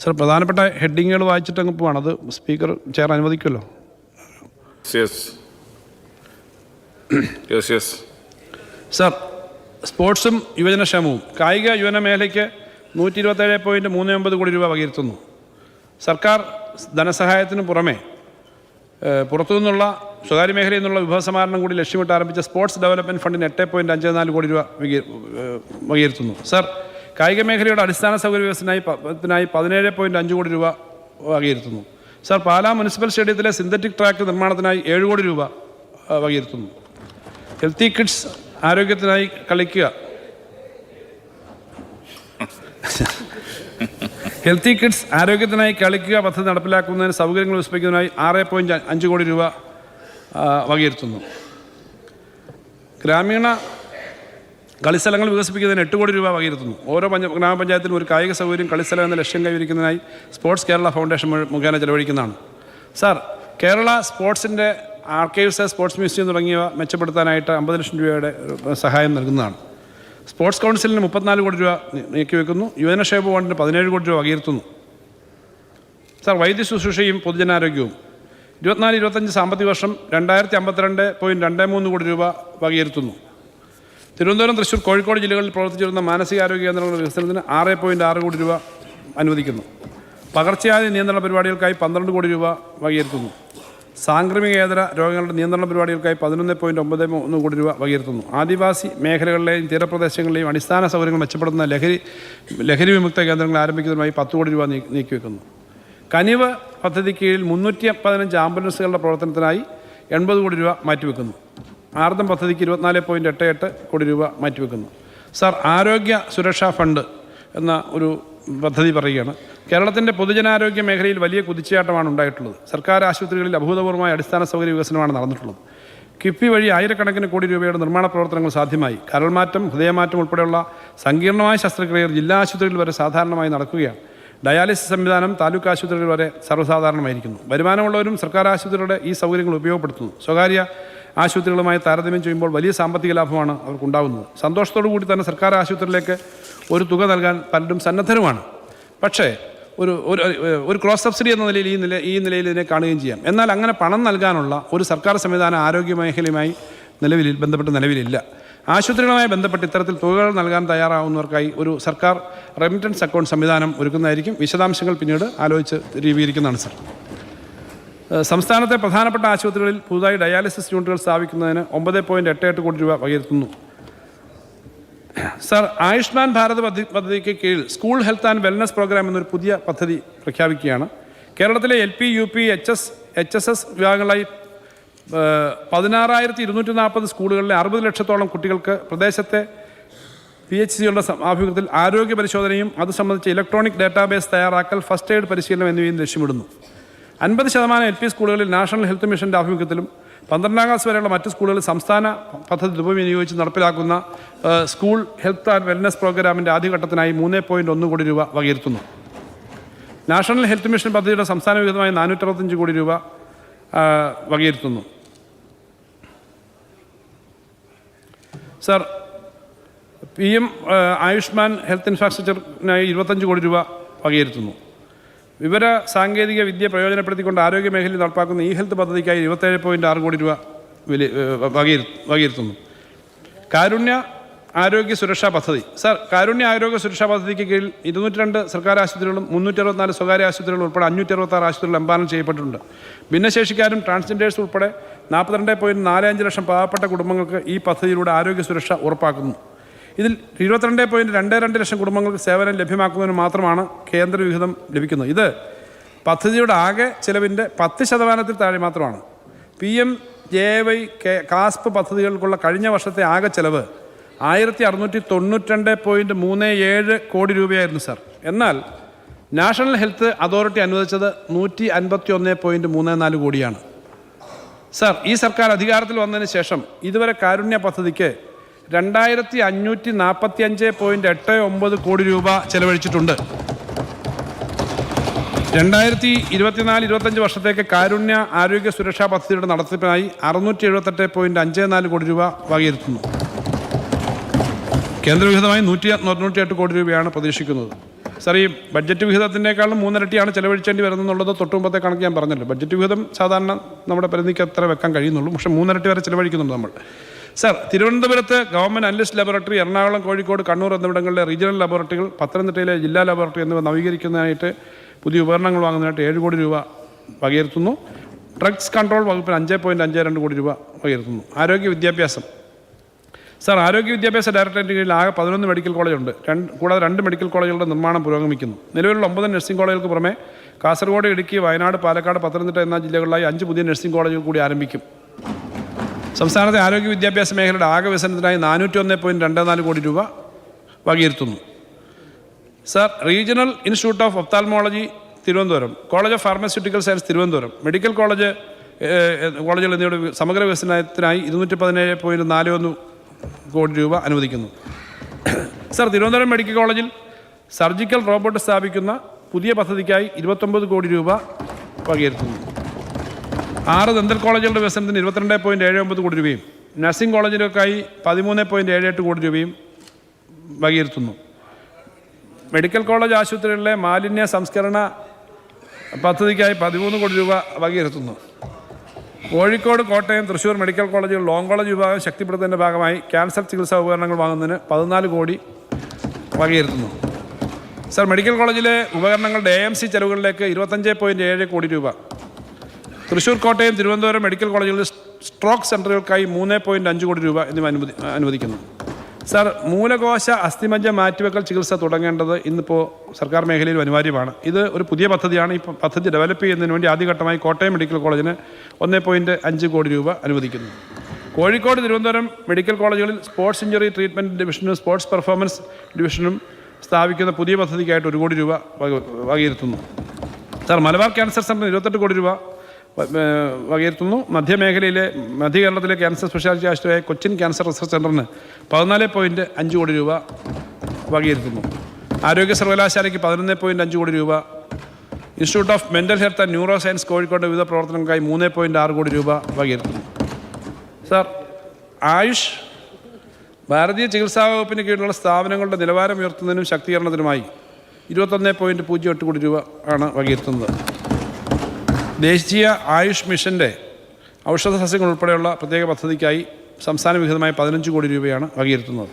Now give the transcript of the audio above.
Sir പ്രധാനപ്പെട്ട ഹെഡിങ്ങുകൾ വായിച്ചിട്ട് അങ്ങ് പോവാണ്. അത് സ്പീക്കർ ചെയർ അനുവദിക്കുമല്ലോ? സാർ സ്പോർട്സും യുവജനക്ഷേമവും. കായിക യുവന മേഖലയ്ക്ക് നൂറ്റി ഇരുപത്തേഴ് പോയിന്റ് മൂന്ന് ഒമ്പത് കോടി രൂപ വകയിരുത്തുന്നു. സർക്കാർ ധനസഹായത്തിന് പുറമെ പുറത്തുനിന്നുള്ള സ്വകാര്യ മേഖലയിൽ നിന്നുള്ള വിഭവസമാരണം കൂടി ലക്ഷ്യമിട്ട് ആരംഭിച്ച സ്പോർട്സ് ഡെവലപ്മെന്റ് ഫണ്ടിന് എട്ട് പോയിന്റ് അഞ്ച് നാല് കോടി രൂപ വകി- വകയിരുത്തുന്നു. സർ കായിക മേഖലയുടെ അടിസ്ഥാന സൗകര്യ വികസനത്തിനായി പത്തിനായി പതിനേഴ് പോയിന്റ് അഞ്ച് കോടി രൂപ വകയിരുത്തുന്നു. സാർ പാലാ മുനിസിപ്പൽ സ്റ്റേഡിയത്തിലെ സിന്തറ്റിക് ട്രാക്ക് നിർമ്മാണത്തിനായി ഏഴ് കോടി രൂപ വകയിരുത്തുന്നു. ഹെൽത്തി കിഡ്സ് ആരോഗ്യത്തിനായി കളിക്കുക. ഹെൽത്തി കിഡ്സ് ആരോഗ്യത്തിനായി കളിക്കുക പദ്ധതി നടപ്പിലാക്കുന്നതിന് സൗകര്യങ്ങൾ വികസിപ്പിക്കുന്നതിനായി ആറ് പോയിന്റ് അഞ്ച് കോടി രൂപ വകയിരുത്തുന്നു. ഗ്രാമീണ കളിസ്ഥലങ്ങൾ വികസിപ്പിക്കുന്നതിന് എട്ട് കോടി രൂപ വകയിരുത്തുന്നു. ഓരോ പഞ്ച ഗ്രാമപഞ്ചായത്തിലും ഒരു കായിക സൗകര്യം കളിസ്ഥലം എന്ന ലക്ഷ്യം കൈവരിക്കുന്നതിനായി സ്പോർട്സ് കേരള ഫൗണ്ടേഷൻ മുഖേന ചെലവഴിക്കുന്നതാണ്. സാർ കേരള സ്പോർട്സിന്റെ ആർക്കൈവ്സ് സ്പോർട്സ് മ്യൂസിയം തുടങ്ങിയവ മെച്ചപ്പെടുത്താനായിട്ട് അമ്പത് ലക്ഷം രൂപയുടെ സഹായം നൽകുന്നതാണ്. സ്പോർട്സ് കൗൺസിലിന് മുപ്പത്തിനാല് കോടി രൂപ നീക്കി നീക്കിവെക്കുന്നു. യുവജനക്ഷേമ ഫണ്ടിന് പതിനേഴ് കോടി രൂപ വകയിരുത്തുന്നു. സാർ വൈദ്യ ശുശ്രൂഷയും പൊതുജനാരോഗ്യവും. ഇരുപത്തിനാല് ഇരുപത്തഞ്ച് സാമ്പത്തിക വർഷം രണ്ടായിരത്തി അമ്പത്തിരണ്ട് പോയിന്റ് രണ്ട് മൂന്ന് കോടി രൂപ വകയിരുത്തുന്നു. തിരുവനന്തപുരം തൃശ്ശൂർ കോഴിക്കോട് ജില്ലകളിൽ പ്രവർത്തിച്ചിരുന്ന മാനസികാരോഗ്യ കേന്ദ്രങ്ങളുടെ വികസനത്തിന് ആറ് പോയിന്റ് ആറ് കോടി രൂപ അനുവദിക്കുന്നു. പകർച്ചവ്യാധി നിയന്ത്രണ പരിപാടികൾക്കായി പന്ത്രണ്ട് കോടി രൂപ വകയിരുത്തുന്നു. സാംക്രമികേതര രോഗങ്ങളുടെ നിയന്ത്രണ പരിപാടികൾക്കായി പതിനൊന്ന് പോയിന്റ് ഒമ്പത് മൂന്ന് കോടി രൂപ വകയിരുത്തുന്നു. ആദിവാസി മേഖലകളിലെയും തീരപ്രദേശങ്ങളിലെയും അടിസ്ഥാന സൗകര്യങ്ങൾ മെച്ചപ്പെടുത്തുന്ന ലഹരി ലഹരി വിമുക്ത കേന്ദ്രങ്ങൾ ആരംഭിക്കുന്നതിനുമായി പത്ത് കോടി രൂപ നീക്കിവെക്കുന്നു. കനിവ് പദ്ധതി കീഴിൽ മുന്നൂറ്റി പതിനഞ്ച് ആംബുലൻസുകളുടെ പ്രവർത്തനത്തിനായി എൺപത് കോടി രൂപ മാറ്റിവെക്കുന്നു. ആർദ്രം പദ്ധതിക്ക് ഇരുപത്തിനാല് പോയിന്റ് എട്ട് എട്ട് കോടി രൂപ മാറ്റിവെക്കുന്നു. സാർ ആരോഗ്യ സുരക്ഷാ ഫണ്ട് എന്ന ഒരു പദ്ധതി പറയുകയാണ്. കേരളത്തിന്റെ പൊതുജനാരോഗ്യ മേഖലയിൽ വലിയ കുതിച്ചുചാട്ടമാണ് ഉണ്ടായിട്ടുള്ളത്. സർക്കാർ ആശുപത്രികളിൽ അഭൂതപൂർവമായ അടിസ്ഥാന സൗകര്യ വികസനമാണ് നടന്നിട്ടുള്ളത്. കിഫ്ബി വഴി ആയിരക്കണക്കിന് കോടി രൂപയുടെ നിർമ്മാണ പ്രവർത്തനങ്ങൾ സാധ്യമായി. കരൾമാറ്റം ഹൃദയമാറ്റം ഉൾപ്പെടെയുള്ള സങ്കീർണമായ ശസ്ത്രക്രിയകൾ ജില്ലാ ആശുപത്രികളിൽ വരെ സാധാരണമായി നടക്കുകയാണ്. ഡയാലിസിസ് സംവിധാനം താലൂക്ക് ആശുപത്രികളിൽ വരെ സർവസാധാരണമായിരിക്കുന്നു. വരുമാനമുള്ളവരും സർക്കാർ ആശുപത്രികളുടെ ഈ സൗകര്യങ്ങൾ ഉപയോഗപ്പെടുത്തുന്നു. സ്വകാര്യ ആശുപത്രികളുമായി താരതമ്യം ചെയ്യുമ്പോൾ വലിയ സാമ്പത്തിക ലാഭമാണ് അവർക്കുണ്ടാകുന്നത് സന്തോഷത്തോടു കൂടി തന്നെ സർക്കാർ ആശുപത്രിയിലേക്ക് ഒരു തുക നൽകാൻ പലരും സന്നദ്ധരുമാണ്. പക്ഷേ ഒരു ഒരു ഒരു ക്രോസ് സബ്സിഡി എന്ന നിലയിൽ ഈ നില ഈ നിലയിൽ ഇതിനെ കാണുകയും ചെയ്യാം. എന്നാൽ അങ്ങനെ പണം നൽകാനുള്ള ഒരു സർക്കാർ സംവിധാനം ആരോഗ്യ മേഖലയുമായി നിലവിൽ ബന്ധപ്പെട്ട് നിലവിലില്ല. ആശുപത്രികളുമായി ബന്ധപ്പെട്ട് ഇത്തരത്തിൽ തുകകൾ നൽകാൻ തയ്യാറാവുന്നവർക്കായി ഒരു സർക്കാർ റെമിറ്റൻസ് അക്കൗണ്ട് സംവിധാനം ഒരുക്കുന്നതായിരിക്കും വിശദാംശങ്ങൾ പിന്നീട് ആലോചിച്ച് രൂപീകരിക്കുന്നതാണ് സർ. സംസ്ഥാനത്തെ പ്രധാനപ്പെട്ട ആശുപത്രികളിൽ പുതുതായി ഡയാലിസിസ് യൂണിറ്റുകൾ സ്ഥാപിക്കുന്നതിന് ഒമ്പത് പോയിന്റ് എട്ട് എട്ട് കോടി രൂപ വകയിരുത്തുന്നു. സർ ആയുഷ്മാൻ ഭാരത് പദ്ധതി പദ്ധതിക്ക് കീഴിൽ school health and wellness programme എന്നൊരു പുതിയ പദ്ധതി പ്രഖ്യാപിക്കുകയാണ്. കേരളത്തിലെ L P U P H S H S S വിഭാഗങ്ങളായി പതിനാറായിരത്തി ഇരുന്നൂറ്റി നാൽപ്പത് സ്കൂളുകളിലെ അറുപത് ലക്ഷത്തോളം കുട്ടികൾക്ക് പ്രദേശത്തെ പി എച്ച് സികളുടെ ആഭിമുഖ്യത്തിൽ ആരോഗ്യ പരിശോധനയും അത് സംബന്ധിച്ച് ഇലക്ട്രോണിക് ഡാറ്റാബേസ് തയ്യാറാക്കൽ ഫസ്റ്റ് എയ്ഡ് പരിശീലനം എന്നിവയും ലക്ഷ്യമിടുന്നു. അൻപത് ശതമാനം എൽ പി സ്കൂളുകളിൽ നാഷണൽ ഹെൽത്ത് മിഷന്റെ ആഭിമുഖ്യത്തിലും പന്ത്രണ്ടാം ക്ലാസ് വരെയുള്ള മറ്റ് സ്കൂളുകളിൽ സംസ്ഥാന പദ്ധതി ഉപവിനിയോഗിച്ച് നടപ്പിലാക്കുന്ന സ്കൂൾ ഹെൽത്ത് ആൻഡ് വെൽനസ് പ്രോഗ്രാമിന്റെ ആദ്യഘട്ടത്തിനായി മൂന്ന് പോയിന്റ് ഒന്ന് കോടി രൂപ വകയിരുത്തുന്നു. നാഷണൽ ഹെൽത്ത് മിഷൻ പദ്ധതിയുടെ സംസ്ഥാന വിഹിതമായി നാനൂറ്ററുപത്തഞ്ച് കോടി രൂപ വകയിരുത്തുന്നു. Sir P M Ayushman health ഇൻഫ്രാസ്ട്രക്ചറിനായി ഇരുപത്തഞ്ച് കോടി രൂപ വകയിരുത്തുന്നു. വിവര സാങ്കേതിക വിദ്യ പ്രയോജനപ്പെടുത്തിക്കൊണ്ട് ആരോഗ്യ മേഖലയിൽ നടപ്പാക്കുന്ന ഇ ഹെൽത്ത് പദ്ധതിക്കായി ഇരുപത്തേഴ് പോയിന്റ് ആറ് കോടി രൂപ വില വകയിരു വകയിരുത്തുന്നു. കാരുണ്യ ആരോഗ്യ സുരക്ഷാ പദ്ധതി. സർ കാരുണ്യ ആരോഗ്യ സുരക്ഷാ പദ്ധതിക്ക് കീഴിൽ ഇരുന്നൂറ്റി രണ്ട് സർക്കാർ ആശുപത്രികളും മുന്നൂറ്റി അറുപത്തിനാല് സ്വകാര്യ ആശുപത്രികളും ഉൾപ്പെടെ അഞ്ഞൂറ്റി അറുപത്താറ് ആശുപത്രികൾ എംപാനം ചെയ്യപ്പെട്ടിട്ടുണ്ട്. ഭിന്നശേഷിക്കാരും ട്രാൻസ്ജെൻഡേഴ്സ് ഉൾപ്പെടെ നാൽപ്പത്തിരണ്ട് പോയിന്റ് നാല് അഞ്ച് ലക്ഷം പാവപ്പെട്ട കുടുംബങ്ങൾക്ക് ഈ പദ്ധതിയിലൂടെ ആരോഗ്യ സുരക്ഷ ഉറപ്പാക്കുന്നു. ഇതിൽ ഇരുപത്തിരണ്ട് പോയിന്റ് രണ്ട് രണ്ട് ലക്ഷം കുടുംബങ്ങൾക്ക് സേവനം ലഭ്യമാക്കുന്നതിന് മാത്രമാണ് കേന്ദ്ര വിഹിതം ലഭിക്കുന്നത്. ഇത് പദ്ധതിയുടെ ആകെ ചിലവിന്റെ പത്ത് ശതമാനത്തിൽ താഴെ മാത്രമാണ്. P M J Y K KASP പദ്ധതികൾക്കുള്ള കഴിഞ്ഞ വർഷത്തെ ആകെ ചെലവ് ആയിരത്തി അറുന്നൂറ്റി തൊണ്ണൂറ്റിരണ്ട് പോയിന്റ് മൂന്ന് ഏഴ് കോടി രൂപയായിരുന്നു സാർ. എന്നാൽ നാഷണൽ ഹെൽത്ത് അതോറിറ്റി അനുവദിച്ചത് നൂറ്റി അൻപത്തി ഒന്ന് പോയിന്റ് മൂന്ന് നാല് കോടിയാണ്. സാർ ഈ സർക്കാർ അധികാരത്തിൽ വന്നതിന് ശേഷം ഇതുവരെ കാരുണ്യ പദ്ധതിക്ക് രണ്ടായിരത്തി അഞ്ഞൂറ്റി നാൽപ്പത്തി അഞ്ച് പോയിന്റ് എട്ട് ഒമ്പത് കോടി രൂപ ചെലവഴിച്ചിട്ടുണ്ട്. രണ്ടായിരത്തി ഇരുപത്തിനാല് ഇരുപത്തഞ്ച് വർഷത്തേക്ക് കാരുണ്യ ആരോഗ്യ സുരക്ഷാ പദ്ധതിയുടെ നടത്തിപ്പിനായി അറുന്നൂറ്റി എഴുപത്തെട്ട് പോയിന്റ് അഞ്ച് നാല് കോടി രൂപ വകയിരുത്തുന്നു. കേന്ദ്രവിഹിതമായി നൂറ്റി തൊണ്ണൂറ്റി എട്ട് കോടി രൂപയാണ് പ്രതീക്ഷിക്കുന്നത്. സാർ ഈ ബഡ്ജറ്റ് വിഹിതത്തിനേക്കാളും മൂന്നിരട്ടിയാണ് ചെലവഴിച്ചേണ്ടി വരുന്നുള്ളത് തൊട്ടുമുമ്പത്തെ കണക്ക് ഞാൻ പറഞ്ഞല്ലോ. ബഡ്ജറ്റ് വിഹിതം സാധാരണ നമ്മുടെ പരിധിക്ക് അത്ര വെക്കാൻ കഴിയുന്നുള്ളൂ. പക്ഷേ മൂന്നിരട്ടി വരെ ചെലവഴിക്കുന്നുണ്ട് നമ്മൾ. സാർ തിരുവനന്തപുരത്ത് government analyst laboratory Ernakulam Kozhikode Kannur എന്നിവിടങ്ങളിലെ റീജിയണൽ ലബോറട്ടറികൾ പത്തനംതിട്ടയിലെ ജില്ലാ ലബോറട്ടറി എന്നിവ നവീകരിക്കുന്നതിനായിട്ട് പുതിയ ഉപകരണങ്ങൾ വാങ്ങുന്നതിനായിട്ട് ഏഴ് കോടി രൂപ വകയിരുത്തുന്നു. ഡ്രഗ്സ് കൺട്രോൾ വകുപ്പിന് അഞ്ച് പോയിന്റ് അഞ്ച് രണ്ട് കോടി രൂപ വകയിരുത്തുന്നു. ആരോഗ്യ വിദ്യാഭ്യാസം. സാർ ആരോഗ്യ വിദ്യാഭ്യാസ ഡയറക്ടറേറ്റ് കീഴിൽ ആകെ പതിനൊന്ന് മെഡിക്കൽ കോളേജുണ്ട്. രണ്ട് കൂടാതെ രണ്ട് മെഡിക്കൽ കോളേജുകളുടെ നിർമ്മാണം പുരോഗമിക്കുന്നു. നിലവിലുള്ള ഒമ്പത് നഴ്സിംഗ് കോളേജുകൾക്ക് പുറമെ കാസർഗോഡ് ഇടുക്കി വയനാട് പാലക്കാട് പത്തനംതിട്ട എന്ന ജില്ലകളിലായി അഞ്ച് പുതിയ നഴ്സിംഗ് കോളേജുകൾ കൂടി ആരംഭിക്കും. സംസ്ഥാനത്തെ ആരോഗ്യ വിദ്യാഭ്യാസ മേഖലയുടെ ആകെ വികസനത്തിനായി നാനൂറ്റി ഒന്ന് പോയിന്റ് രണ്ട് നാല് കോടി രൂപ വകയിരുത്തുന്നു. Sir regional institute of ophthalmology Thiruvananthapuram college of pharmaceutical science Thiruvananthapuram medical college കോളേജുകൾ എന്നിവയുടെ സമഗ്ര വികസനത്തിനായി ഇരുന്നൂറ്റി പതിനേഴ് പോയിന്റ് നാല് ഒന്ന് കോടി രൂപ അനുവദിക്കുന്നു. സർ തിരുവനന്തപുരം മെഡിക്കൽ കോളേജിൽ സർജിക്കൽ റോബോട്ട് സ്ഥാപിക്കുന്ന പുതിയ പദ്ധതിക്കായി ഇരുപത്തൊമ്പത് കോടി രൂപ വകയിരുത്തുന്നു. ആറ് ദന്തൽ കോളേജുകളുടെ വികസനത്തിന് ഇരുപത്തിരണ്ട് പോയിന്റ് ഏഴ് ഒമ്പത് കോടി രൂപയും നഴ്സിംഗ് കോളേജുകൾക്കായി പതിമൂന്ന് പോയിന്റ് ഏഴ് എട്ട് കോടി രൂപയും വകയിരുത്തുന്നു. മെഡിക്കൽ കോളേജ് ആശുപത്രികളിലെ മാലിന്യ സംസ്കരണ പദ്ധതിക്കായി പതിമൂന്ന് കോടി രൂപ വകയിരുത്തുന്നു. കോഴിക്കോട് കോട്ടയം തൃശ്ശൂർ മെഡിക്കൽ കോളേജുകൾ ലോങ് കോളേജ് വിഭാഗം ശക്തിപ്പെടുത്തുന്നതിന്റെ ഭാഗമായി ക്യാൻസർ ചികിത്സാ ഉപകരണങ്ങൾ വാങ്ങുന്നതിന് പതിനാല് കോടി വകയിരുത്തുന്നു. സർ മെഡിക്കൽ കോളേജിലെ ഉപകരണങ്ങളുടെ എ എം സി ചെലവുകളിലേക്ക് ഇരുപത്തഞ്ച് പോയിന്റ് ഏഴ് കോടി രൂപ തൃശ്ശൂർ കോട്ടയം തിരുവനന്തപുരം മെഡിക്കൽ കോളേജുകളിൽ സ്ട്രോക്ക് സെന്ററുകൾക്കായി മൂന്ന് പോയിന്റ് അഞ്ച് കോടി രൂപ എന്നിവ അനുവദി അനുവദിക്കുന്നു. സാർ മൂലകോശ അസ്ഥിമജ്ജ മാറ്റിവെക്കൽ ചികിത്സ തുടങ്ങേണ്ടത് ഇന്നിപ്പോൾ സർക്കാർ മേഖലയിൽ അനിവാര്യമാണ്. ഇത് ഒരു പുതിയ പദ്ധതിയാണ്. ഈ പദ്ധതി ഡെവലപ്പ് ചെയ്യുന്നതിന് വേണ്ടി ആദ്യഘട്ടമായി കോട്ടയം മെഡിക്കൽ കോളേജിന് ഒന്ന് പോയിന്റ് അഞ്ച് കോടി രൂപ അനുവദിക്കുന്നു. കോഴിക്കോട് തിരുവനന്തപുരം മെഡിക്കൽ കോളേജുകളിൽ സ്പോർട്സ് ഇഞ്ചുറി ട്രീറ്റ്മെന്റ് ഡിവിഷനും സ്പോർട്സ് പെർഫോമൻസ് ഡിവിഷനും സ്ഥാപിക്കുന്ന പുതിയ പദ്ധതിക്കായിട്ട് ഒരു കോടി രൂപ വക- വകയിരുത്തുന്നു. സാർ മലബാർ ക്യാൻസർ സെന്ററിന് ഇരുപത്തെട്ട് കോടി രൂപ വകയിരുത്തുന്നു. മധ്യമേഖലയിലെ മധ്യ കേരളത്തിലെ ക്യാൻസർ സ്പെഷ്യാലിറ്റി ആശുപത്രിയായ കൊച്ചിൻ ക്യാൻസർ റിസർച്ച് സെന്ററിന് പതിനാല് പോയിന്റ് അഞ്ച് കോടി രൂപ വകയിരുത്തുന്നു. ആരോഗ്യ സർവകലാശാലയ്ക്ക് പതിനൊന്ന് പോയിന്റ് അഞ്ച് കോടി രൂപ. Institute of mental health and neuro science Kozhikode വിവിധ പ്രവർത്തനങ്ങൾക്കായി മൂന്ന് പോയിന്റ് ആറ് കോടി രൂപ വകയിരുത്തുന്നു. സാർ ആയുഷ് ഭാരതീയ ചികിത്സാ വകുപ്പിന് കീഴിലുള്ള സ്ഥാപനങ്ങളുടെ നിലവാരം ഉയർത്തുന്നതിനും ശക്തീകരണത്തിനുമായി ഇരുപത്തൊന്ന് പോയിന്റ് പൂജ്യം എട്ട് കോടി രൂപ ആണ് വകയിരുത്തുന്നത്. ദേശീയ ആയുഷ് മിഷന്റെ ഔഷധ സസ്യങ്ങൾ ഉൾപ്പെടെയുള്ള പ്രത്യേക പദ്ധതിക്കായി സംസ്ഥാന വിഹിതമായി പതിനഞ്ച് കോടി രൂപയാണ് വകയിരുത്തുന്നത്.